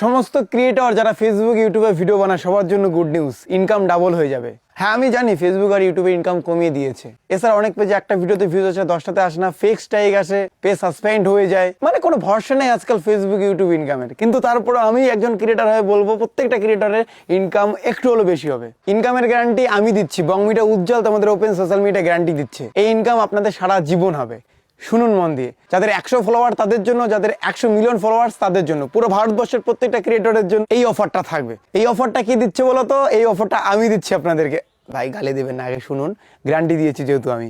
সমস্ত ক্রিয়েটর যারা ফেসবুক ইউটিউবে ভিডিও বানায়, সবার জন্য গুড নিউজ ইনকাম ডাবল হয়ে যাবে। হ্যাঁ আমি জানি ফেসবুক আর ইউটিউবে ইনকাম কমিয়ে দিয়েছে। এছাড়া অনেক পেজে একটা ভিডিওতে ভিউজ আছে দশটাতে আসে না ফেক স্ট্রাইক আসে পেজ সাসপেন্ড হয়ে যায়। মানে কোনো ভরসা নেই আজকাল ফেসবুক ইউটিউব ইনকামের কিন্তু তারপরে আমি একজন ক্রিয়েটার হয়ে বলব, প্রত্যেকটা ক্রিয়েটারের ইনকাম একটু হলেও বেশি হবে। ইনকামের গ্যারান্টি আমি দিচ্ছি। বংমিটা উজ্জ্বল তোমাদের ওপেন সোশ্যাল মিডিয়া গ্যারান্টি দিচ্ছে। এই ইনকাম আপনাদের সারা জীবন হবে। শুনুন মন দিয়ে। যাদের একশো ফলোয়ার তাদের জন্য, যাদের একশো মিলিয়ন ফলোয়ার্স তাদের জন্য। পুরো ভারতবর্ষের প্রত্যেকটা ক্রিয়েটরের জন্য এই অফারটা থাকবে। এই অফারটা কি দিচ্ছে বলো তো এই অফারটা আমি দিচ্ছি আপনাদেরকে। ভাই গালি দেবেন না, আগে শুনুন। গ্যারান্টি দিয়েছি যেহেতু আমি।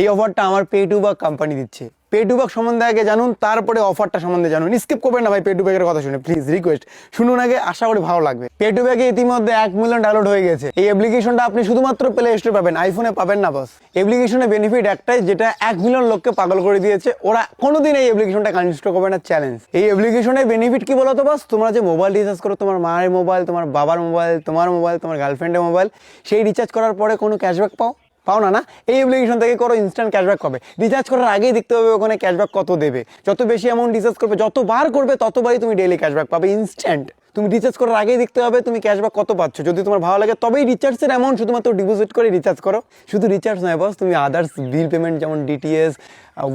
এই অফারটা আমার পেটু বা কোম্পানি দিচ্ছে। পে টু সম্বন্ধে আগে জানুন, তারপরে অফারটা সম্বন্ধে জানুন। স্কিপ করবেন না ভাই পে টু ব্যাগের কথা শুনে প্লিজ রিকোয়েস্ট শুনুন আগে, আশা করি ভালো লাগবে। পে টু ব্যাগে ইতিমধ্যে এক মিলিয়ন ডাউনলোড হয়ে গেছে। এই অ্যাপ্লিকেশনটা আপনি শুধুমাত্র প্লে স্টোরে পাবেন আইফোনে পাবেন না বস অ্যাপ্লিকেশনের বেনিফিট একটাই, যেটা এক মিলিয়ন লোককে পাগল করে দিয়েছে। ওরা কোনোদিন এই অ্যাপ্লিকেশনটা কনস্ট্রো করবে না চ্যালেঞ্জ এই অ্যাপ্লিকেশনের বেনিফিট কি বলতো বাস তোমরা যে মোবাইল রিচার্জ করো, তোমার মায়ের মোবাইল তোমার বাবার মোবাইল তোমার মোবাইল তোমার গার্লফ্রেন্ডের মোবাইল সেই রিচার্জ করার পরে কোনো ক্যাশব্যাক পাও? পাও না না? এই অ্যাপ্লিকেশন থেকে করো ইনস্ট্যান্ট ক্যাশব্যাক পাবে। রিচার্জ করার আগেই দেখতে হবে ওখানে ক্যাশব্যাক কত দেবে। যত বেশি অ্যামাউন্ট রিচার্জ করবে যতবার করবে ততবারই তুমি ডেইলি ক্যাশব্যাক পাবে ইনস্ট্যান্ট তুমি রিচার্জ করার আগেই দেখতে হবে তুমি ক্যাশব্যাক কত পাচ্ছ। যদি তোমার ভালো লাগে, তবেই রিচার্জের অ্যামাউন্ট শুধুমাত্র ডিপোজিট করে রিচার্জ করো। শুধু রিচার্জ নয় বস তুমি আদার্স বিল পেমেন্ট যেমন ডিটিএস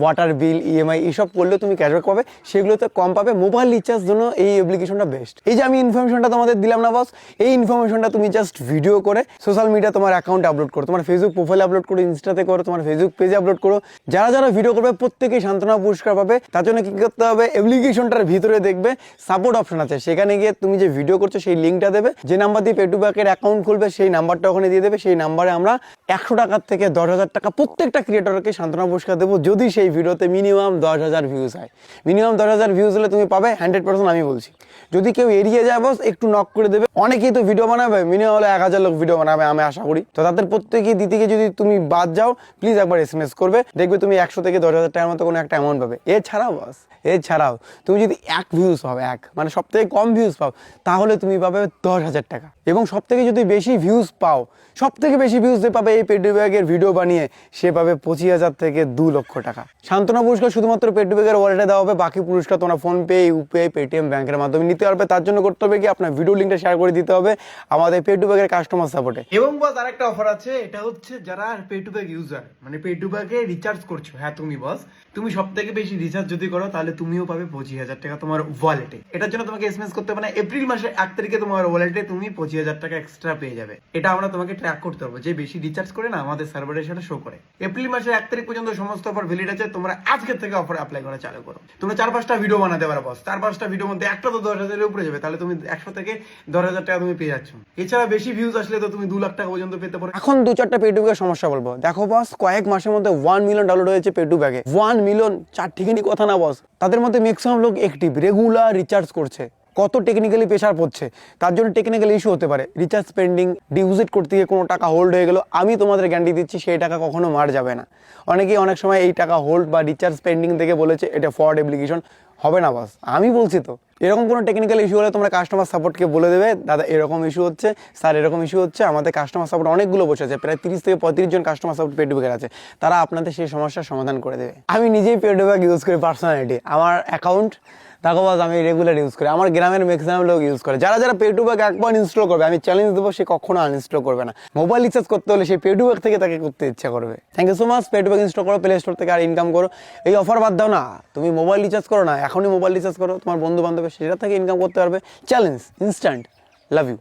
ওয়াটার বিল ইএমআই এইসব করলেও তুমি ক্যাশব্যাক পাবে। সেগুলোতে কম পাবে। মোবাইল রিচার্জ জন্য এই অ্যাপ্লিকেশনটা বেস্ট এই যে আমি ইনফরমেশনটা তোমাদের দিলাম না বস এই ইনফরমেশনটা তুমি জাস্ট ভিডিও করে সোশ্যাল মিডিয়া তোমার অ্যাকাউন্টে আপলোড করো। তোমার ফেসবুক প্রোফাইলে আপলোড করো ইনস্টাতে করো, তোমার ফেসবুক পেজে আপলোড করো। যারা যারা ভিডিও করবে প্রত্যেকেই সান্ত্বনা পুরস্কার পাবে। তার জন্য কি করতে হবে? অ্যাপ্লিকেশনটার ভিতরে দেখবে সাপোর্ট অপশন আছে। সেখানে গিয়ে তুমি যে ভিডিও করছ, সেই লিঙ্কটা দেবে। যে নাম্বার দিয়ে পেটুব্যাকের অ্যাকাউন্ট খুলবে, সেই নাম্বারটা ওখানে দিয়ে দেবে। সেই নাম্বারে আমরা একশো টাকার থেকে দশ হাজার টাকা প্রত্যেকটা ক্রিয়েটরকে সান্ত্বনা পুরস্কার দেবো, যদি সেই ভিডিওতে মিনিমাম দশ হাজার ভিউজ হয়। মিনিমাম দশ হাজার ভিউজ হলে তুমি পাবে হান্ড্রেড পার্সেন্ট আমি বলছি। যদি কেউ এড়িয়ে যায় বস একটু নক করে দেবে। অনেকেই তো ভিডিও বানাবে মিনিমাম হলে এক হাজার লোক ভিডিও বানাবে, আমি আশা করি। তো তাদের প্রত্যেকেই দিদিকে যদি তুমি বাদ যাও প্লিজ একবার এস এম এস করবে। দেখবে তুমি একশো থেকে দশ হাজার টাকার মতো কোনো একটা অ্যামাউন্ট পাবে। এছাড়াও বস এছাড়াও তুমি যদি এক ভিউজ পাও, এক মানে সব থেকে কম ভিউজ পাও তাহলে তুমি পাবে দশ হাজার টাকা। এবং সব থেকে যদি বেশি ভিউজ পাও সব থেকে বেশি ভিউজ যে পাবে এই পেডু ব্যাগের ভিডিও বানিয়ে, সে পাবে পঁচিশ হাজার থেকে দু লক্ষ টাকা। সান্ত্বনা পুরস্কার শুধুমাত্র পেডু ব্যাগের ওয়ালেটে দেওয়া হবে, বাকি পুরস্কার তোমরা ফোনপে ইউপিআই পেটিএম ব্যাংকের মাধ্যমে নিতে পারবে। তার জন্য করতে হবে কি, আপনার ভিডিও লিঙ্কটা শেয়ার করে দিতে হবে আমাদের পেডু ব্যাগের কাস্টমার সাপোর্টে এবং বস আরেকটা অফার আছে, এটা হচ্ছে যারা পে টু ব্যাগ ইউজার মানে পে টু ব্যাগে রিচার্জ করছ। হ্যাঁ তুমি বস তুমি সব থেকে বেশি রিচার্জ যদি করো, তাহলে তুমিও পাবে পঁচিশ হাজার টাকা তোমার ওয়ালেটে এটার জন্য তোমাকে এসএমএস করতে হবে না এপ্রিল মাসের এক তারিখে তোমার ওয়ালেটে তুমি পঁচিশ হাজার টাকা এক্সট্রা পেয়ে যাবে। এটা আমরা তোমাকে ট্র্যাক করতে পারব। যে বেশি রিচার্জ করে না, আমাদের সার্ভারের সাথে শো করে। এপ্রিল মাসের এক তারিখ পর্যন্ত সমস্ত অফার ভ্যালিড আছে, তোমরা আজকের থেকে অফার অ্যাপ্লাই করা চালু করো। তোমরা চার পাঁচটা ভিডিও বানাতে পারো বস চার পাঁচটা ভিডিওর মধ্যে একটা তো দশ হাজারের উপরে যাবে, তাহলে তুমি একশো থেকে দশ হাজার টাকা তুমি পেয়ে যাচ্ছ। এছাড়া বেশি ভিউজ আসলে তো তুমি দু লাখ টাকা পর্যন্ত পেতে পারো। এখন দু চারটা পেটু ব্যাগের সমস্যা বলব। দেখো বস কয়েক মাসের মধ্যে ওয়ান মিলিয়ন ডাউনলোড হয়েছে পেটু ব্যাগে ওয়ান মিলিয়ন চার ঠিকানি কথা না বস তাদের মধ্যে ম্যাক্সিমাম লোক অ্যাক্টিভ রেগুলার রিচার্জ করছে। কত টেকনিক্যালি প্রেশার পড়ছে, তার জন্য টেকনিক্যাল ইস্যু হতে পারে। রিচার্জ পেন্ডিং ডিপোজিট করতে গিয়ে কোনো টাকা হোল্ড হয়ে গেল, আমি তোমাদের গ্যারান্টি দিচ্ছি সেই টাকা কখনো মার যাবে না। অনেকেই অনেক সময় এই টাকা হোল্ড বা রিচার্জ পেন্ডিং থেকে বলেছে, এটা ফ্রড অ্যাপ্লিকেশন হবে না বাস আমি বলছি তো, এরকম কোনো টেকনিক্যাল ইস্যু হলে তোমরা কাস্টমার সাপোর্টকে বলে দেবে, দাদা, এরকম ইস্যু হচ্ছে স্যার এরকম ইস্যু হচ্ছে, আমাদের কাস্টমার সাপোর্ট অনেকগুলো বসে আছে, প্রায় তিরিশ থেকে পঁয়ত্রিশ জন কাস্টমার সাপোর্ট পেটুবেগের আছে, তারা আপনাদের সেই সমস্যার সমাধান করে দেবে। আমি নিজেই পেটুবেগ ইউজ করি পার্সোনালিটি আমার অ্যাকাউন্ট দেখো বাস আমি রেগুলার ইউজ করি। আমার গ্রামের ম্যাক্সিমাম লোক ইউজ করে। যারা যারা পেটুবেগ একবার ইনস্টল করবে, আমি চ্যালেঞ্জ দেবো, সে কখনো আনইনস্টল করবে না। মোবাইল রিচার্জ করতে হলে সেই পেটুবেগ থেকে তাকে করতে ইচ্ছা করবে। Thank you so much pay to bag install করো প্লে স্টোর থেকে আর ইনকাম করো। এই অফার বাদ দাও না। তুমি মোবাইল রিচার্জ করো না এখনই মোবাইল রিচার্জ করো, তোমার বন্ধু বান্ধবের সেটা থেকে ইনকাম করতে পারবে চ্যালেঞ্জ ইনস্ট্যান্ট লাভ ইউ